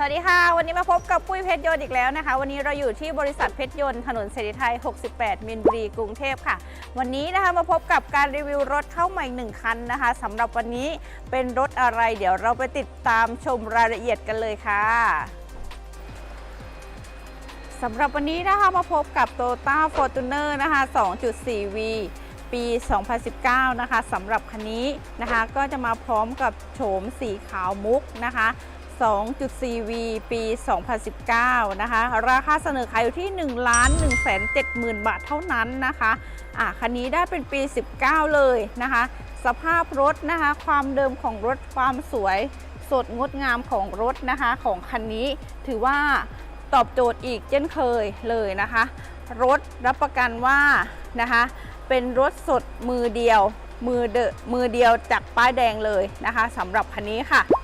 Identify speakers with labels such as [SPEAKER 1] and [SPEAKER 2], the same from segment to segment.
[SPEAKER 1] สวัสดีค่ะ วันนี้มาพบกับปุ้ยเพชรยนต์อีกแล้วนะคะ วันนี้เราอยู่ที่บริษัทเพชรยนต์ถนนเสรีไทย 68 มินบุรีกรุงเทพค่ะ วันนี้นะคะมาพบกับการรีวิวรถเข้าใหม่หนึ่งคันนะคะสำหรับวันนี้เป็นรถอะไร เดี๋ยวเราไปติดตามชมรายละเอียดกันเลยค่ะสำหรับวันนี้นะคะมาพบกับ Toyota Fortuner นะคะ 2.4V ปี 2019 นะคะสำหรับคันนี้นะคะ ก็จะมาพร้อมกับโฉมสีขาวมุกนะคะ 2.4V ปี 2019 นะคะ ราคาเสนอขายอยู่ที่ 1 1 7 0 0 0 0 บาทเท่านั้นนะคะอะคันนี้ได้เป็นปี 19 เลยนะคะ สภาพรถนะคะ ความเดิมของรถความสวยสดงดงามของรถนะคะของคันนี้ถือว่าตอบโจทย์อีกเช่นเคยเลยนะคะ รถรับประกันว่านะคะเป็นรถสดมือเดียวมือเดมือเดียวจากป้ายแดงเลยนะคะสำหรับคันนี้ค่ะ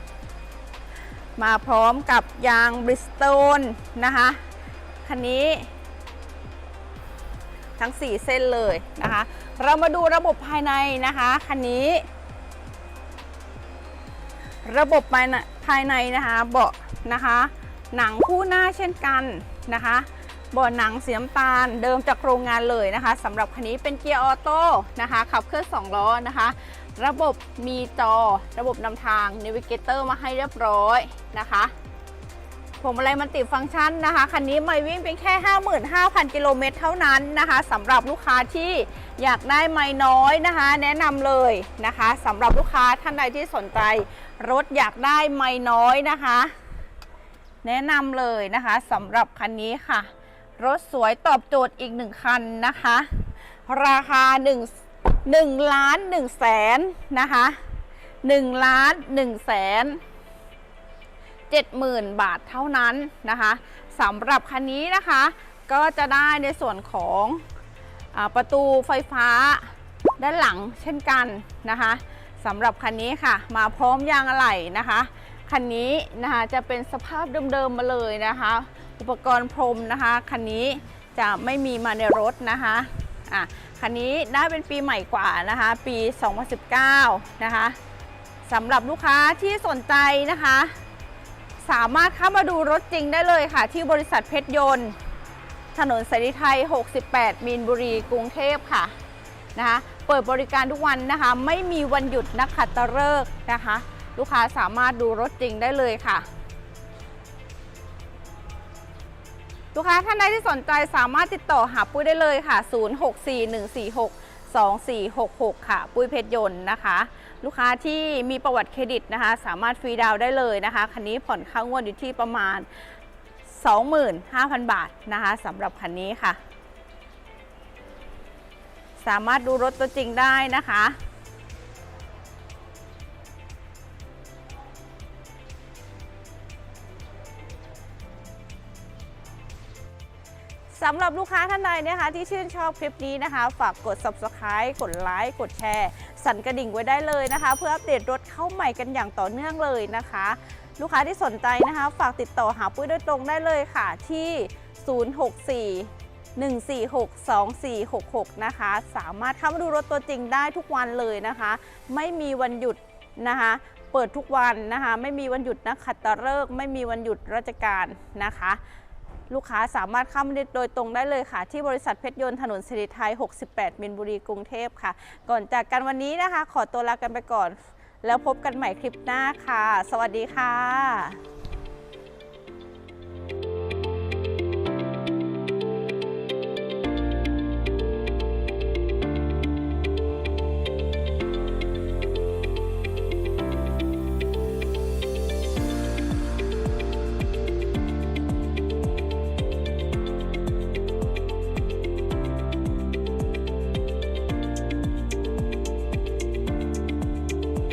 [SPEAKER 1] มาพร้อมกับยางบริสโตนนะคะ คันนี้ทั้ง 4 เส้นเลยนะคะ เรามาดูระบบภายในนะคะ คันนี้ ระบบภายในภายในนะคะเบาะนะคะ หนังคู่หน้าเช่นกันนะคะเบาะหนังเสีน้ำตาลเดิมจากโรงงานเลยนะคะสำหรับคันนี้เป็นเกียร์ออโต้นะคะ ขับเคลื่อน2ล้อนะคะ ระบบมีจอ ระบบนำทาง n น v ิเกเตอร์มาให้เรียบร้อยนะคะผมอะไรมันติดฟังก์ชันนะคะ คันนี้ไม่วิ่งเพียงแค่ 55,000 กิโลเมตรเท่านั้นนะคะสำหรับลูกค้าที่อยากได้ไม่น้อยนะคะ แนะนำเลยนะคะสำหรับลูกค้าท่านใดที่สนใจ รถอยากได้ไม่น้อยนะคะ แนะนำเลยนะคะสำหรับคันนี้ค่ะ รถสวยตอบโจทย์อีกหนึ่งคันนะคะ ราคา1 1ล้าน1แสนนะคะ1ล้าน1แสน7หมื่นบาทเท่านั้นนะคะสำหรับคันนี้นะคะก็จะได้ในส่วนของอประตูไฟฟ้าด้านหลังเช่นกันนะคะสำหรับคันนี้ค่ะมาพร้อมยางอะไหล่นะคะคันนี้นะคะจะเป็นสภาพเดิมๆมาเลยนะคะ อุปกรณ์พรมนะคะคันนี้จะไม่มีมาในรถนะคะ อะคันนี้ได้เป็นปีใหม่กว่านะคะ ปี 2019 นะคะสำหรับลูกค้าที่สนใจนะคะ สามารถเข้ามาดูรถจริงได้เลยค่ะ ที่บริษัทเพชรยนต์ ถนนสายไทย 68 มีนบุรีกรุงเทพค่ะนะคะเปิดบริการทุกวันนะคะ ไม่มีวันหยุดนักขัตฤกษ์นะคะ ลูกค้าสามารถดูรถจริงได้เลยค่ะ ลูกค้าท่านใดที่สนใจสามารถติดต่อหาปุ้ยได้เลยค่ะ 0641462466 ค่ะ ปุ้ยเพชรยนต์นะคะ ลูกค้าที่มีประวัติเครดิตนะคะ สามารถฟรีดาวน์ได้เลยนะคะ คันนี้ผ่อนค่างวดอยู่ที่ประมาณ 25,000 บาทนะคะสำหรับคันนี้ค่ะ สามารถดูรถตัวจริงได้นะคะ สำหรับลูกค้าท่านใดนะคะที่ชื่นชอบคลิปนี้นะคะ ฝากกด subscribe กดไลค์กดแชร์ สั่นกระดิ่งไว้ได้เลยนะคะ เพื่ออัปเดตรถเข้าใหม่กันอย่างต่อเนื่องเลยนะคะ ลูกค้าที่สนใจนะคะ ฝากติดต่อหาปุ้ยโดยตรงได้เลยค่ะที่ 064 146 2466 นะคะ สามารถเข้ามาดูรถตัวจริงได้ทุกวันเลยนะคะ ไม่มีวันหยุดนะคะ เปิดทุกวันนะคะ ไม่มีวันหยุดนะขัตฤกษ์ไม่มีวันหยุดราชการนะคะ ลูกค้าสามารถเข้ามาโดยตรงได้เลยค่ะ ที่บริษัทเพชรยนต์ถนนสิริไทย 68 มินบุรีกรุงเทพค่ะ ก่อนจากกันวันนี้นะคะ ขอตัวลากันไปก่อน แล้วพบกันใหม่คลิปหน้าค่ะ สวัสดีค่ะ